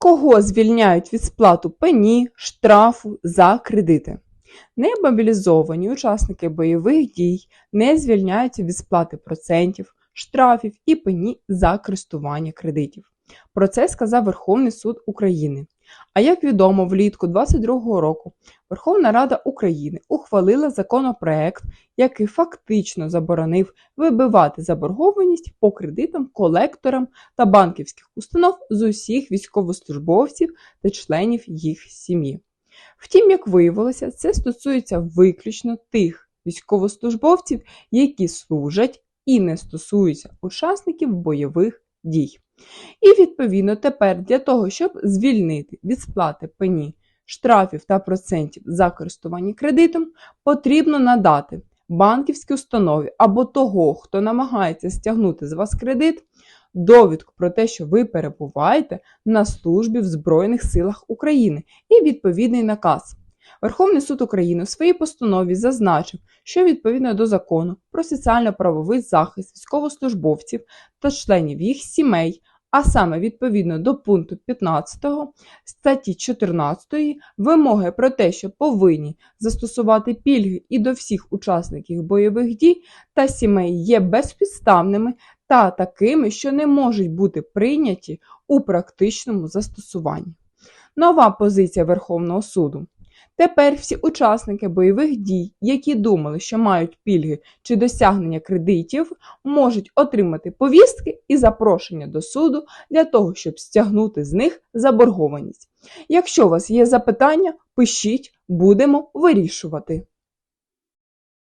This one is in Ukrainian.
Кого звільняють від сплату пені, штрафу за кредити? Немобілізовані учасники бойових дій не звільняються від сплати процентів, штрафів і пені за користування кредитів. Про це сказав Верховний суд України. А як відомо, влітку 2022 року Верховна Рада України ухвалила законопроект, який фактично заборонив вибивати заборгованість по кредитам колекторам та банківських установ з усіх військовослужбовців та членів їх сім'ї. Втім, як виявилося, це стосується виключно тих військовослужбовців, які служать і не стосуються учасників бойових дій. І відповідно тепер для того, щоб звільнити від сплати пені, штрафів та процентів за користування кредитом, потрібно надати банківській установі або того, хто намагається стягнути з вас кредит, довідку про те, що ви перебуваєте на службі в Збройних силах України і відповідний наказ. Верховний суд України у своїй постанові зазначив, що відповідно до закону про соціально-правовий захист військовослужбовців та членів їх сімей, а саме відповідно до пункту 15 статті 14 вимоги про те, що повинні застосувати пільги і до всіх учасників бойових дій та сімей є безпідставними та такими, що не можуть бути прийняті у практичному застосуванні. Нова позиція Верховного суду. Тепер всі учасники бойових дій, які думали, що мають пільги чи досягнення кредитів, можуть отримати повістки і запрошення до суду для того, щоб стягнути з них заборгованість. Якщо у вас є запитання, пишіть, будемо вирішувати.